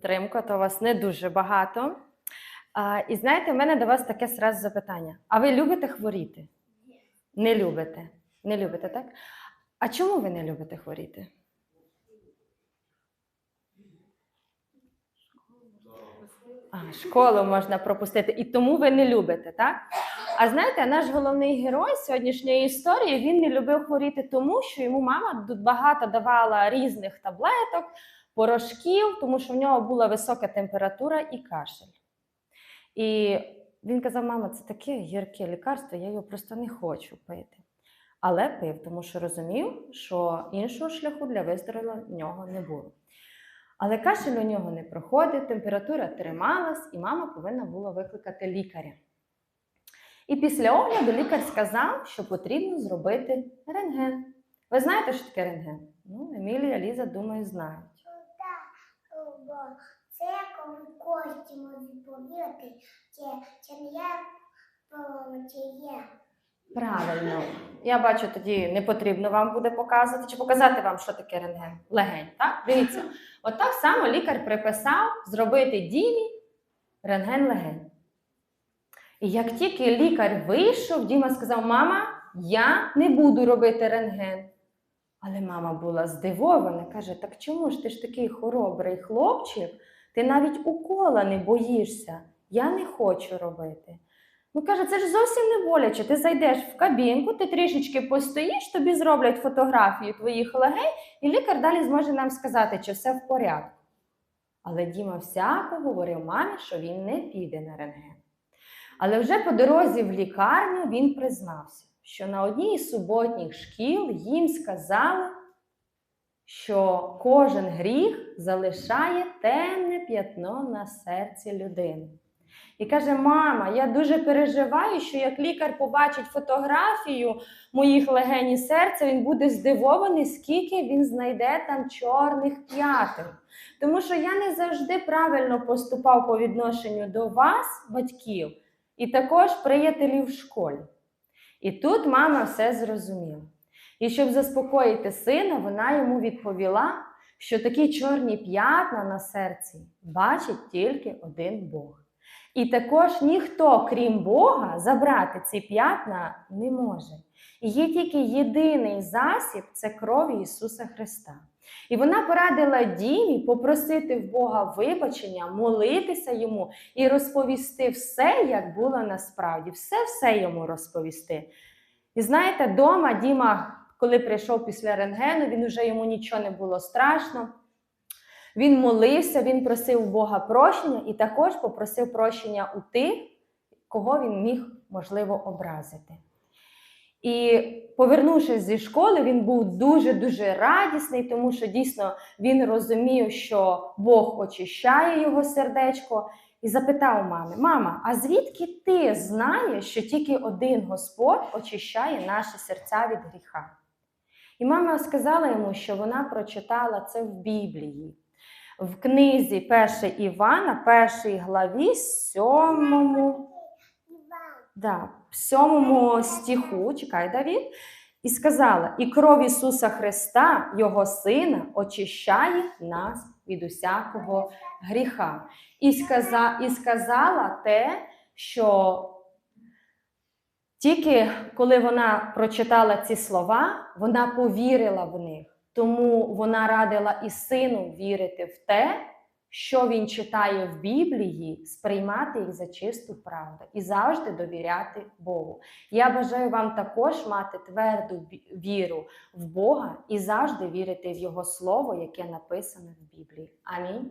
підтримку, то вас не дуже багато. А, і знаєте, в мене до вас таке сразу запитання. А ви любите хворіти? Ні. Не любите. Не любите, так? А чому ви не любите хворіти? А, школу можна пропустити, і тому ви не любите, так? А знаєте, наш головний герой сьогоднішньої історії він не любив хворіти тому, що йому мама тут багато давала різних таблеток, порошків, тому що в нього була висока температура і кашель. І він казав: мама, це таке гірке лікарство, я його просто не хочу пити. Але пив, тому що розумів, що іншого шляху для виздоровлення в нього не було. Але кашель у нього не проходив, температура трималась, і мама повинна була викликати лікаря. І після огляду лікар сказав, що потрібно зробити рентген. Ви знаєте, що таке рентген? Ну, Емілія, Ліза, думаю, знають. Так, бо це коли кості можуть повірити, чи, чи не по- чи є. Правильно. Я бачу, тоді не потрібно вам буде показувати, чи показати вам, що таке рентген. Легень, так? Дивіться, от так само лікар приписав зробити Дімі рентген легень. І як тільки лікар вийшов, Діма сказав: Мама, я не буду робити рентген. Але мама була здивована, каже: Так чому ж ти ж такий хоробрий хлопчик? Ти навіть укола не боїшся. Я не хочу робити. Ну каже, це ж зовсім не боляче. Ти зайдеш в кабінку, ти трішечки постоїш, тобі зроблять фотографію твоїх легень, і лікар далі зможе нам сказати, чи все в порядку. Але Діма всяко говорив мамі, що він не піде на рентген. Але вже по дорозі в лікарню він признався, що на одній із суботніх шкіл їм сказали, що кожен гріх залишає темне п'ятно на серці людини. І каже: Мама, я дуже переживаю, що як лікар побачить фотографію моїх легень і серця, він буде здивований, скільки він знайде там чорних п'ятин. Тому що я не завжди правильно поступав по відношенню до вас, батьків, і також приятелів в школі. І тут мама все зрозуміла. І щоб заспокоїти сина, вона йому відповіла, що такі чорні п'ятна на серці бачить тільки один Бог. І також ніхто, крім Бога, забрати ці п'ятна не може. І є тільки єдиний засіб це кров Ісуса Христа. І вона порадила Дімі попросити в Бога вибачення, молитися йому і розповісти все, як було насправді, все-все йому розповісти. І знаєте, дома Діма, коли прийшов після рентгену, він уже йому нічого не було страшно. Він молився, він просив Бога прощення і також попросив прощення у тих, кого він міг, можливо, образити. І повернувшись зі школи, він був дуже-дуже радісний, тому що дійсно він розумів, що Бог очищає його сердечко, і запитав мами: Мама, а звідки ти знаєш, що тільки один Господь очищає наші серця від гріха? І мама сказала йому, що вона прочитала це в Біблії в книзі 1 Івана, першій главі, сьомому, да, сьомому стиху, чекай, Давід, і сказала: І кров Ісуса Христа, Його Сина, очищає нас від усякого гріха. І, сказа, і сказала те, що тільки коли вона прочитала ці слова, вона повірила в них. Тому вона радила і сину вірити в те, що він читає в Біблії, сприймати їх за чисту правду і завжди довіряти Богу. Я бажаю вам також мати тверду віру в Бога і завжди вірити в Його Слово, яке написане в Біблії. Амінь.